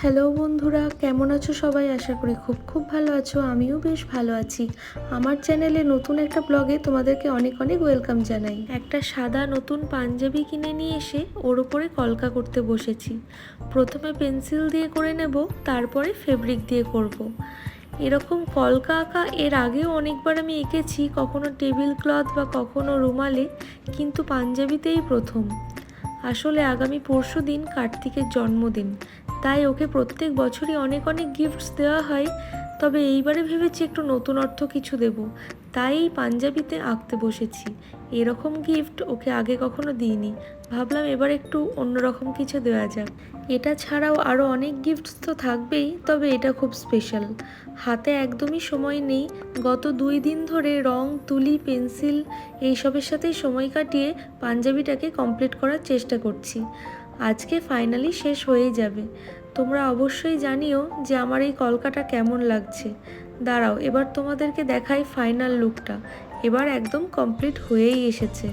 Hello বন্ধুরা, কেমন আছো সবাই? আশা করি খুব খুব ভালো আছো, আমিও বেশ ভালো আছি। আমার চ্যানেলে নতুন একটা ব্লগে তোমাদেরকে অনেক অনেক ওয়েলকাম জানাই। একটা সাদা নতুন পাঞ্জাবি কিনে নিয়ে এসে ওর ওপরে কলকা করতে বসেছি। প্রথমে পেন্সিল দিয়ে করে নেব, তারপরে ফেব্রিক দিয়ে করব। এরকম কলকা আঁকা এর আগেও অনেকবার আমি এঁকেছি, কখনো টেবিল ক্লথ বা কখনো রুমালে, কিন্তু পাঞ্জাবিতেই প্রথম। আসলে আগামী পরশু দিন কার্তিকের জন্মদিন, তাই ওকে প্রত্যেক বছরই অনেক অনেক গিফটস দেওয়া হয়, তবে এইবারে ভেবেছি একটু নতুন অর্থ কিছু দেব। তাই এই পাঞ্জাবিতে আঁকতে বসেছি। এরকম গিফট ওকে আগে কখনো দিইনি। ভাবলাম এবার একটু অন্যরকম কিছু দেওয়া যাক। এটা ছাড়াও আরও অনেক গিফটস তো থাকবেই, তবে এটা খুব স্পেশাল হাতে একদমই সময় নেই। গত দুই দিন ধরে রং, তুলি, পেন্সিল এইসবের সাথেই সময় কাটিয়ে পাঞ্জাবিটাকে কমপ্লিট করার চেষ্টা করছি। আজকে ফাইনালি শেষ হয়েই যাবে। তোমরা অবশ্যই জানিও যে আমার এই কলকাটা কেমন লাগছে। দাঁড়াও, এবার তোমাদেরকে দেখাই ফাইনাল লুকটা এবার একদম কমপ্লিট হয়েই এসেছে।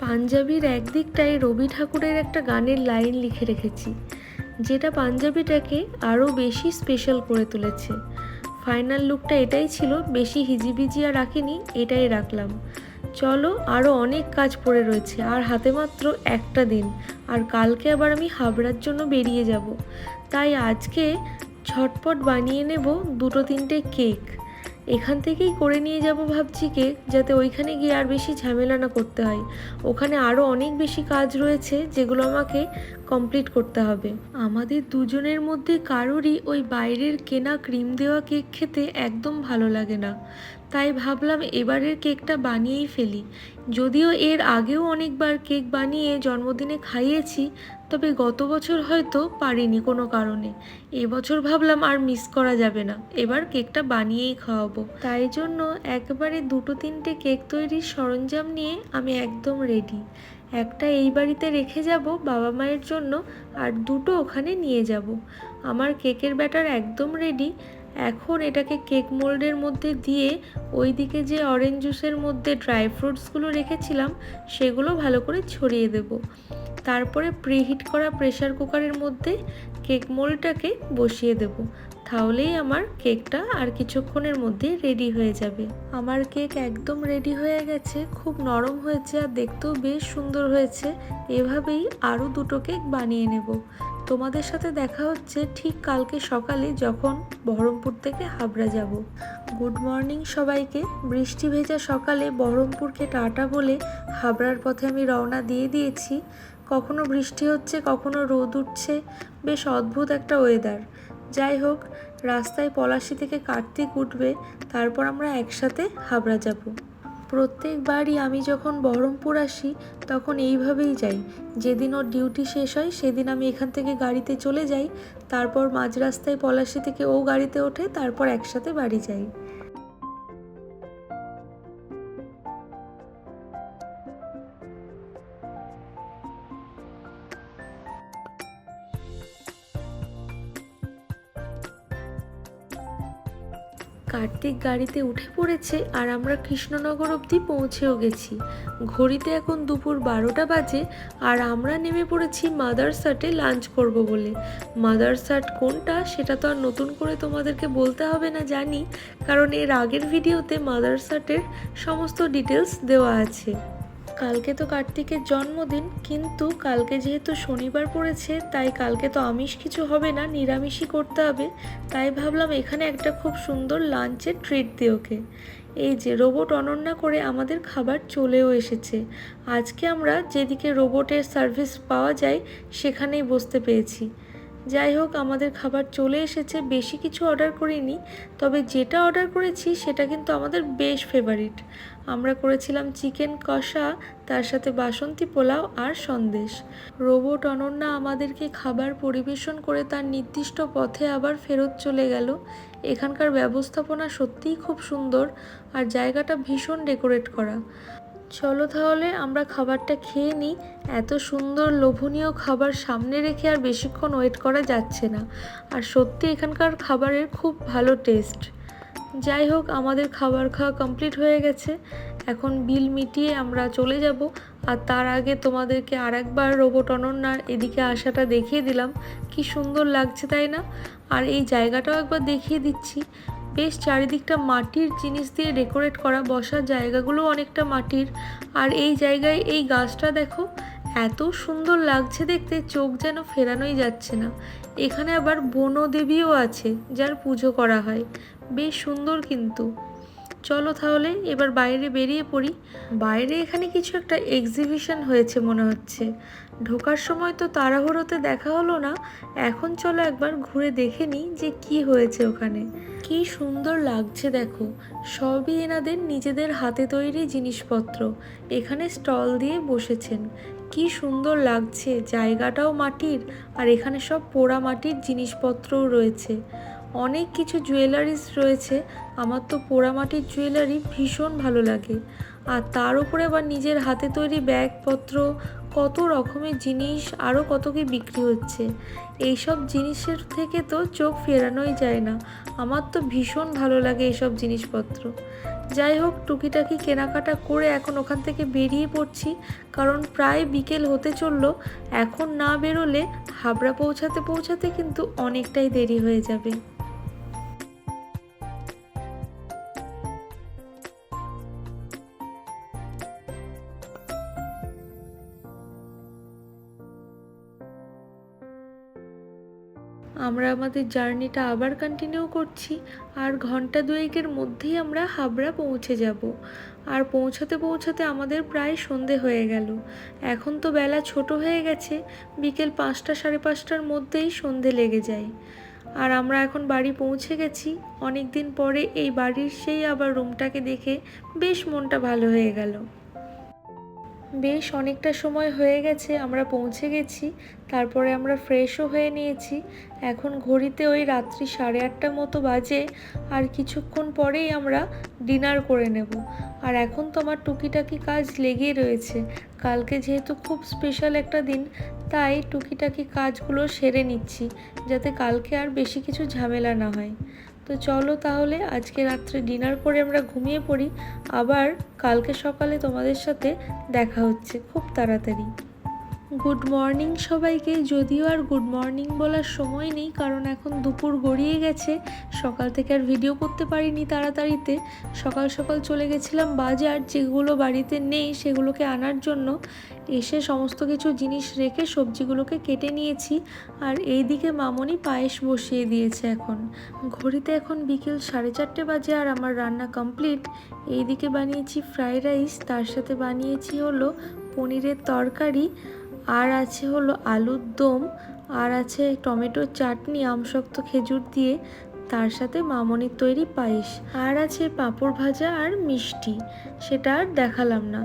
পাঞ্জাবির একদিকটায় রবি ঠাকুরের একটা গানের লাইন লিখে রেখেছি, যেটা পাঞ্জাবিটাকে আরও বেশি স্পেশাল করে তুলেছে। ফাইনাল লুকটা এটাই ছিল, বেশি হিজিবিজি আর রাখিনি, এটাই রাখলাম। চলো, আরও অনেক কাজ পড়ে রয়েছে, আর হাতে মাত্র একটা দিন, আর কালকে আবার আমি হাবড়ার জন্য বেরিয়ে যাব। তাই আজকে ঝটপট বানিয়ে নেব দুটো তিনটে কেক। এখান থেকেই করে নিয়ে যাব ভাবছি কেক যাতে ওইখানে গিয়ে আর বেশি ঝামেলা না করতে হয়। ওখানে আরও অনেক বেশি কাজ রয়েছে, যেগুলো আমাকে কমপ্লিট করতে হবে। আমাদের দুজনের মধ্যে কারোরই ওই বাইরের কেনা ক্রিম দেওয়া কেক খেতে একদম ভালো লাগে না। তাই ভাবলাম এবারের কেকটা বানিয়েই ফেলি। যদিও এর আগেও অনেকবার কেক বানিয়ে জন্মদিনে খাইয়েছি, তবে গত বছর হয়তো পারিনি কোনো কারণে। এবছর ভাবলাম আর মিস করা যাবে না, এবার কেকটা বানিয়েই খাওয়াবো। তাই জন্য একবারে দুটো তিনটে কেক তৈরির সরঞ্জাম নিয়ে আমি একদম রেডি। একটা এই বাড়িতে রেখে যাব বাবা মায়ের জন্য, আর দুটো ওখানে নিয়ে যাব। আমার কেকের ব্যাটার একদম রেডি এখন এটাকে কেক মোল্ডের মধ্যে দিয়ে ওই দিকে যে অরেঞ্জ জুসের মধ্যে ড্রাই ফ্রুটসগুলো রেখেছিলাম, সেগুলো ভালো করে ছড়িয়ে দেব। তারপরে প্রিহিট করা প্রেসার কুকারের মধ্যে কেক মোল্ডটাকে বসিয়ে দেব। তাহলেই আমার কেকটা আর কিছুক্ষণের মধ্যে রেডি হয়ে যাবে। আমার কেক একদম রেডি হয়ে গেছে, খুব নরম হয়েছে আর দেখতেও বেশ সুন্দর হয়েছে। এভাবেই আরও দুটো কেক বানিয়ে নেব। তোমাদের সাথে দেখা হচ্ছে ঠিক কালকে সকালে যখন বহরমপুর থেকে হাবড়া যাব। গুড মর্নিং সবাইকে। বৃষ্টি ভেজা সকালে বহরমপুরকে টাটা বলে হাবড়ার পথে আমি রওনা দিয়ে দিয়েছি। কখনো বৃষ্টি হচ্ছে, কখনো রোদ উঠছে। বেশ অদ্ভুত একটা ওয়েদার যাই হোক, রাস্তায় পলাশি থেকে কার্তিক উঠবে, তারপর আমরা একসাথে হাবড়া যাব। প্রত্যেকবারই আমি যখন বহরমপুর আসি, তখন এইভাবেই যাই। যেদিন ওর ডিউটি শেষ হয়, সেদিন আমি এখান থেকে গাড়িতে চলে যাই। তারপর মাঝ রাস্তায় পলাশি থেকে ও গাড়িতে ওঠে, তারপর একসাথে বাড়ি যাই। কার্তিক গাড়িতে উঠে পড়েছে আর আমরা কৃষ্ণনগর অবধি পৌঁছেও গেছি। ঘড়িতে এখন দুপুর বারোটা বাজে আর আমরা নেমে পড়েছি মাদারসাটে লাঞ্চ করব বলে। মাদারসাট কোনটা সেটা তো আর নতুন করে তোমাদেরকে বলতে হবে না জানি, কারণ এর আগের ভিডিওতে মাদারসাটের সমস্ত ডিটেলস দেওয়া আছে। কালকে তো কার্তিকের জন্মদিন, কিন্তু কালকে যেহেতু শনিবার পড়েছে, তাই কালকে তো আমিষ কিছু হবে না, নিরামিষই করতে হবে। তাই ভাবলাম এখানে একটা খুব সুন্দর লাঞ্চের ট্রিট দিই ওকে। এই যে রোবট অনন্যা করে আমাদের খাবার চলেও এসেছে। আজকে আমরা যেদিকে রোবটের সার্ভিস পাওয়া যায়, সেখানেই বসতে পেয়েছি যাই হোক, আমাদের খাবার চলে এসেছে। বেশি কিছু অর্ডার করিনি, তবে যেটা অর্ডার করেছি সেটা কিন্তু আমাদের বেশ ফেভারিট আমরা করেছিলাম চিকেন কষা, তার সাথে বাসন্তী পোলাও আর সন্দেশ। রোবট অনন্যা আমাদেরকে খাবার পরিবেশন করে তার নির্দিষ্ট পথে আবার ফেরত চলে গেল। এখানকার ব্যবস্থাপনা সত্যিই খুব সুন্দর, আর জায়গাটা ভীষণ ডেকোরেট করা। চলো তাহলে আমরা খাবারটা খেয়ে নিই। এত সুন্দর লোভনীয় খাবার সামনে রেখে আর বেশিক্ষণ ওয়েট করা যাচ্ছে না। আর সত্যি এখানকার খাবারের খুব ভালো টেস্ট যাই হোক, আমাদের খাবার খাওয়া কমপ্লিট হয়ে গেছে। এখন বিল মিটিয়ে আমরা চলে যাব। আর তার আগে তোমাদেরকে আর একবার রোবট অনন্যার এদিকে আসাটা দেখিয়ে দিলাম। কি সুন্দর লাগছে, তাই না? আর এই জায়গাটাও একবার দেখিয়ে দিচ্ছি। বেশ চারিদিকটা মাটির জিনিস দিয়ে ডেকোরেট করা বসার জায়গাগুলো অনেকটা মাটির। আর এই জায়গায় এই গাছটা দেখো, এত সুন্দর লাগছে দেখতে, চোখ যেন ফেরানোই যাচ্ছে না। এখানে আবার বনদেবীও আছে, যার পুজো করা হয়। বেশ সুন্দর কিন্তু। চলো তাহলে এবার বাইরে বেরিয়ে পড়ি। বাইরে এখানে কিছু একটা এক্সিবিশন হয়েছে মনে হচ্ছে। ঢোকার সময় তো তাড়াহুড়োতে দেখা হলো না। এখন চলো একবার ঘুরে দেখে নিই যে কি হয়েছে ওখানে। কি সুন্দর লাগছে দেখো। সবই এনাদের নিজেদের হাতে তৈরি জিনিসপত্র। এখানে স্টল দিয়ে বসেছেন। কি সুন্দর লাগছে। জায়গাটাও মাটির। আর এখানে সব পোড়া মাটির জিনিসপত্রও রয়েছে। অনেক কিছু জুয়েলারিস রয়েছে। আমার তো পোড়ামাটির জুয়েলারি ভীষণ ভালো লাগে। আর তার উপরে আবার নিজের হাতে তৈরি ব্যাগপত্র, কত রকমের জিনিস আরও কত কি বিক্রি হচ্ছে। এইসব জিনিসের থেকে তো চোখ ফেরানোই যায় না। আমার তো ভীষণ ভালো লাগে এইসব জিনিসপত্র। যাই হোক, টুকিটাকি কেনাকাটা করে এখন ওখান থেকে বেরিয়ে পড়ছি। কারণ প্রায় বিকেল হতে চলল। এখন না বেরোলে হাবড়া পৌঁছাতে পৌঁছাতে কিন্তু অনেকটাই দেরি হয়ে যাবে। আমরা আমাদের জার্নিটা আবার কন্টিনিউ করছি, আর ঘণ্টা দুয়েকের মধ্যেই আমরা হাবড়া পৌঁছে যাব। আর পৌঁছাতে পৌঁছাতে আমাদের প্রায় সন্ধে হয়ে গেল। এখন তো বেলা ছোট হয়ে গেছে, বিকেল পাঁচটা সাড়ে পাঁচটার মধ্যেই সন্ধে লেগে যায়। আর আমরা এখন বাড়ি পৌঁছে গেছি অনেক দিন পরে এই বাড়ির সেই আবার রুমটাকে দেখে বেশ মনটা ভালো হয়ে গেল। বেশ অনেকটা সময় হয়ে গেছে, আমরা পৌঁছে গেছি। তারপরে আমরা ফ্রেশও হয়ে নিয়েছি। এখন ঘড়িতে ওই রাত্রি সাড়ে আটটার মতো বাজে, আর কিছুক্ষণ পরেই আমরা ডিনার করে নেব। আর এখন তো আমার টুকিটাকি কাজ লেগেই রয়েছে। কালকে যেহেতু খুব স্পেশাল একটা দিন, তাই টুকিটাকি কাজগুলো সেরে নিচ্ছি, যাতে কালকে আর বেশি কিছু ঝামেলা না হয়। তো চলো তাহলে আজকে রাত্রে ডিনার করে আমরা ঘুমিয়ে পড়ি। আবার কালকে সকালে তোমাদের সাথে দেখা হচ্ছে। খুব তাড়াতাড়ি। গুড মর্নিং সবাইকে। যদিও আর গুড মর্নিং বলার সময় নেই, কারণ এখন দুপুর গড়িয়ে গেছে। সকাল থেকে আর ভিডিও করতে পারিনি তাড়াতাড়িতে। সকাল সকাল চলে গেছিলাম বাজার, যেগুলো বাড়িতে নেই সেগুলোকে আনার জন্য। এসে সমস্ত কিছু জিনিস রেখে সবজিগুলোকে কেটে নিয়েছি। আর এই দিকে মামনি পায়েস বসিয়ে দিয়েছে এখন। ঘড়িতে এখন বিকেল সাড়ে চারটে বাজে আর আমার রান্না কমপ্লিট। এই দিকে বানিয়েছি ফ্রাইড রাইস, তার সাথে বানিয়েছি হলো পনিরের তরকারি। আর আছে হলো আলুর দম, আর আছে টমেটোর চাটনি, আমশক্ত খেজুর দিয়ে, তার সাথে মামনির তৈরি পায়েস। আর আছে পাঁপড় ভাজা আর মিষ্টি, সেটা আর দেখালাম না।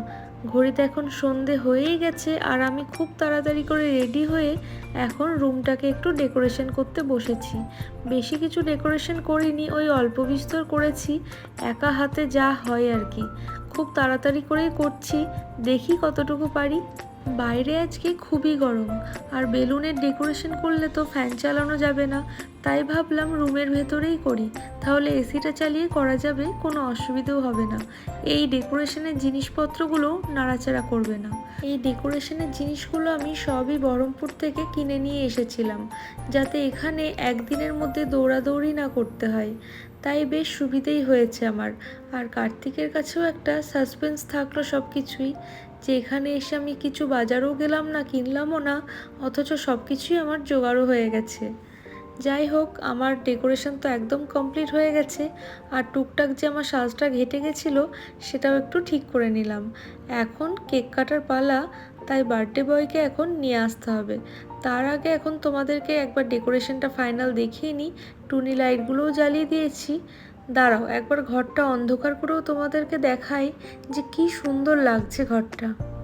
ঘড়িতে এখন সন্ধে হয়েই গেছে, আর আমি খুব তাড়াতাড়ি করে রেডি হয়ে এখন রুমটাকে একটু ডেকোরেশন করতে বসেছি। বেশি কিছু ডেকোরেশন করিনি, ওই অল্প বিস্তর করেছি, একা হাতে যা হয় আর কি। খুব তাড়াতাড়ি করেই করছি। দেখি কতটুকু পারি। বাইরে আজকে খুবই গরম। আর বেলুনের ডেকোরেশন করলে তো ফ্যান চালানো যাবে না। তাই ভাবলাম রুমের ভেতরেই করি। তাহলে এসিটা চালিয়ে করা যাবে, কোনো অসুবিধেও হবে না। এই ডেকোরেশনের জিনিসপত্রগুলো নাড়াচাড়া করবে না। এই ডেকোরেশনের জিনিসগুলো আমি সবই বহরমপুর থেকে কিনে নিয়ে এসেছিলাম, যাতে এখানে একদিনের মধ্যে দৌড়াদৌড়ি না করতে হয়। তাই বেশ সুবিধেই হয়েছে আমার। আর কার্তিকের কাছেও একটা সাসপেন্স থাকল সব কিছুই যে এখানে এসে আমি কিছু বাজারও গেলাম না, কিনলামও না, অথচ সব কিছুই আমার জোগাড়ও হয়ে গেছে। যাই হোক, আমার ডেকোরেশন তো একদম কমপ্লিট হয়ে গেছে, আর টুকটাক যে আমার সাজটা ঘেটে গেছিল, সেটাও একটু ঠিক করে নিলাম। এখন কেক কাটার পালা, তাই বার্থডে বয়কে এখন নিয়ে আসতে হবে। তার আগে এখন তোমাদেরকে একবার ডেকোরেশনটা ফাইনাল দেখিয়ে নিই। টুনি লাইটগুলোও জ্বালিয়ে দিয়েছি। দাঁড়াও একবার ঘরটা অন্ধকার করেও তোমাদেরকে দেখাই যে কি সুন্দর লাগছে ঘরটা।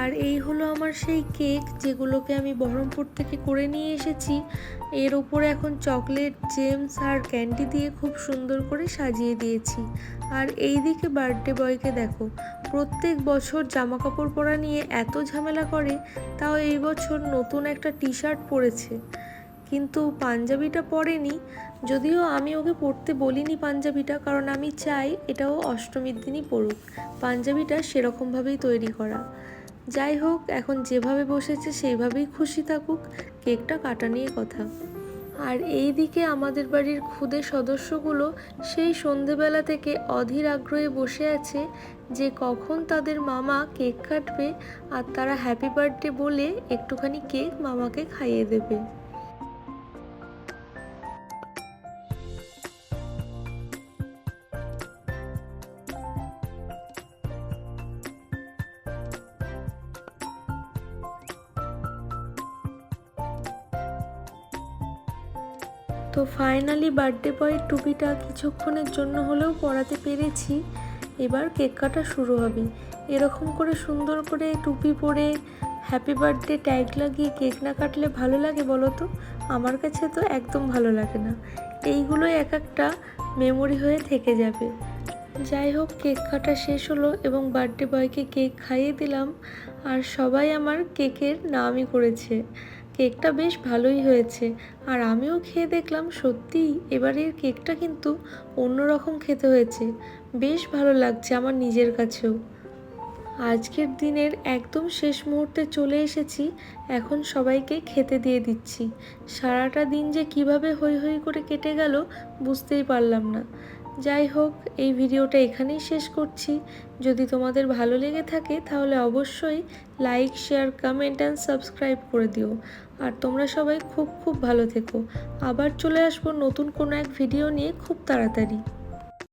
আর এই হলো আমার সেই কেক যেগুলোকে আমি বহরমপুর থেকে করে নিয়ে এসেছি। এর ওপরে এখন চকলেট, জেমস আর ক্যান্ডি দিয়ে খুব সুন্দর করে সাজিয়ে দিয়েছি। আর এই দিকে বার্থডে বয়কে দেখো, প্রত্যেক বছর জামা কাপড় পরা নিয়ে এত ঝামেলা করে, তাও এই বছর নতুন একটা টি শার্ট পরেছে। কিন্তু পাঞ্জাবিটা পরেনি, যদিও আমি ওকে পরতে বলিনি পাঞ্জাবিটা, কারণ আমি চাই এটাও অষ্টমীর দিনই পড়ুক পাঞ্জাবিটা সেরকমভাবেই তৈরি করা। যাই হোক, এখন যেভাবে বসেছে সেইভাবেই খুশি থাকুক, কেকটা কাটা নিয়ে কথা। আর এই দিকে আমাদের বাড়ির খুদে সদস্যগুলো সেই সন্ধেবেলা থেকে অধীর আগ্রহে বসে আছে যে কখন তাদের মামা কেক কাটবে আর তারা হ্যাপি বার্থডে বলে একটুখানি কেক মামাকে খাইয়ে দেবে। তো ফাইনালি বার্থডে বয়ের টুপিটা কিছুক্ষণের জন্য হলেও পরাতে পেরেছি। এবার কেক কাটা শুরু হবে। এরকম করে সুন্দর করে টুপি পরে হ্যাপি বার্থডে ট্যাগ লাগিয়ে কেক না কাটলে ভালো লাগে বলো তো? আমার কাছে তো একদম ভালো লাগে না। এইগুলোই এক একটা মেমোরি হয়ে থেকে যাবে। যাই হোক, কেক কাটা শেষ হলো এবং বার্থডে বয়কে কেক খাইয়ে দিলাম। আর সবাই আমার কেকের নামই করেছে। কেকটা বেশ ভালোই হয়েছে। আর আমিও খেয়ে দেখলাম সত্যিই এবারের কেকটা কিন্তু অন্যরকম খেতে হয়েছে। বেশ ভালো লাগছে আমার নিজের কাছেও। আজকের দিনের একদম শেষ মুহূর্তে চলে এসেছি, এখন সবাইকে খেতে দিয়ে দিচ্ছি। সারাটা দিন যে কীভাবে হই হই করে কেটে গেল বুঝতেই পারলাম না। যাই হোক, এই ভিডিওটা এখানেই শেষ করছি। যদি তোমাদের ভালো লেগে থাকে, তাহলে অবশ্যই like share comment and subscribe করে দিও। আর তোমরা সবাই খুব খুব ভালো থেকো। আবার চলে আসব নতুন কোনো এক ভিডিও নিয়ে খুব তাড়াতাড়ি।